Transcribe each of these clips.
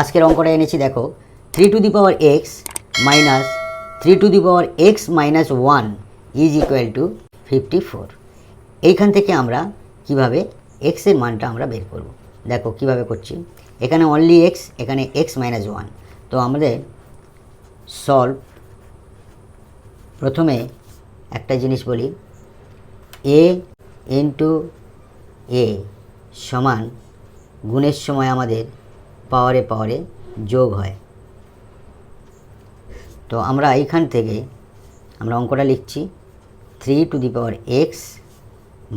আজকের অঙ্কটা এনেছি, দেখো। Three to the power X minus three to the power X minus one is equal to fifty four এইখান থেকে আমরা কীভাবে এক্সের মানটা আমরা বের করব? দেখো, কীভাবে করছি? এখানে অনলি এক্স এখানে এক্স মাইনাস ওয়ান তো আমাদের সলভ প্রথমে একটা জিনিস বলি। এ ইন্টু এ সমান গুণের সময় আমাদের পাওয়ারে পাওয়ারে যোগ হয়। তো আমরা এইখান থেকে আমরা অঙ্কটা লিখছি। Three to the power X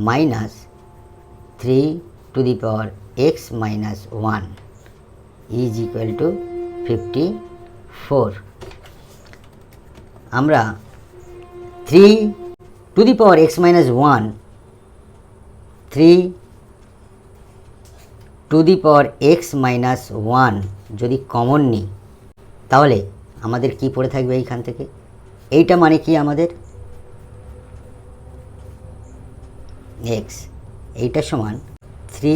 minus three to the power X minus one is equal to fifty four আমরা three to the power X minus one three to the power X minus one যদি common নিই, তাহলে আমাদের কি পড়ে থাকবে এইখান থেকে? এইটা মানে কি আমাদের? এক্স এইটা সমান three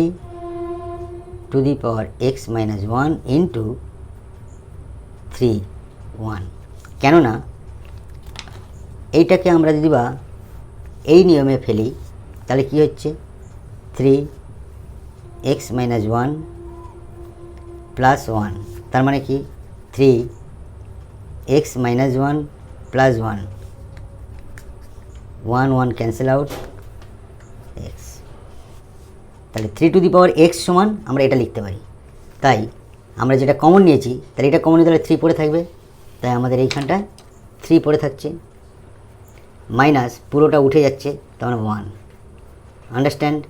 to the power X minus one into three one কেননা, এইটাকে আমরা যদি বা এই নিয়মে ফেলি, তাহলে কি হচ্ছে? Three X minus one plus one তার মানে কি? Three X minus one plus one one one cancel out X তাহলে three to the power X সমান আমরা এটা লিখতে পারি। তাই আমরা যেটা কমন নিয়েছি, তাহলে এটা কমন তাহলে থ্রি পড়ে থাকবে। তাই আমাদের এইখানটায় থ্রি পড়ে থাকছে। মাইনাস পুরোটা উঠে যাচ্ছে, তার মানে one understand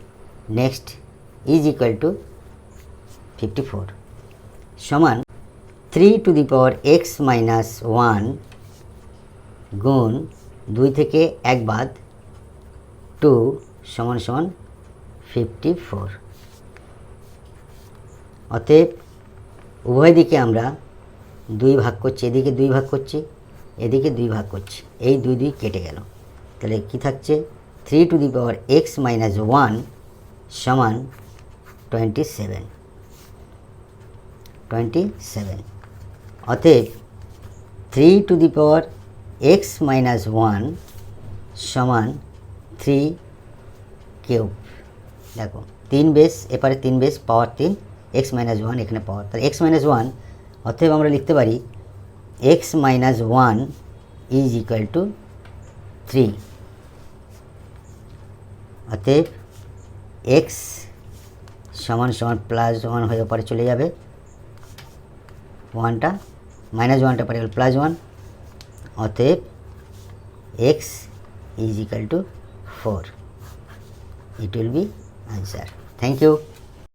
next is equal to fifty four সমান three to the power X minus one গুণ দুই থেকে এক বাদ টু সমান সমান ফিফটি ফোর অতএব উভয় দিকে আমরা দুই ভাগ করছি, এদিকে দুই ভাগ করছি, এদিকে দুই ভাগ করছি, এই দুই দুই কেটে গেল। তাহলে কি থাকছে? Three to the power X minus one সমান টোয়েন্টি সেভেন টোয়েন্টি সেভেন অতএব three to the power X minus one সমান থ্রি কিউব দেখো, তিন বেস এপারে তিন বেস পাওয়ার তিন এক্স মাইনাস ওয়ান এখানে পাওয়ার তাহলে এক্স মাইনাস ওয়ান অতএব আমরা লিখতে পারি X minus one is equal to three অতএব এক্স সমান সমান প্লাস ওয়ান হয়ে পরে চলে যাবে ওয়ানটা মাইনাস ওয়ানটা পরে গেল প্লাস ওয়ান অতএব X is equal to four it will be answer thank you.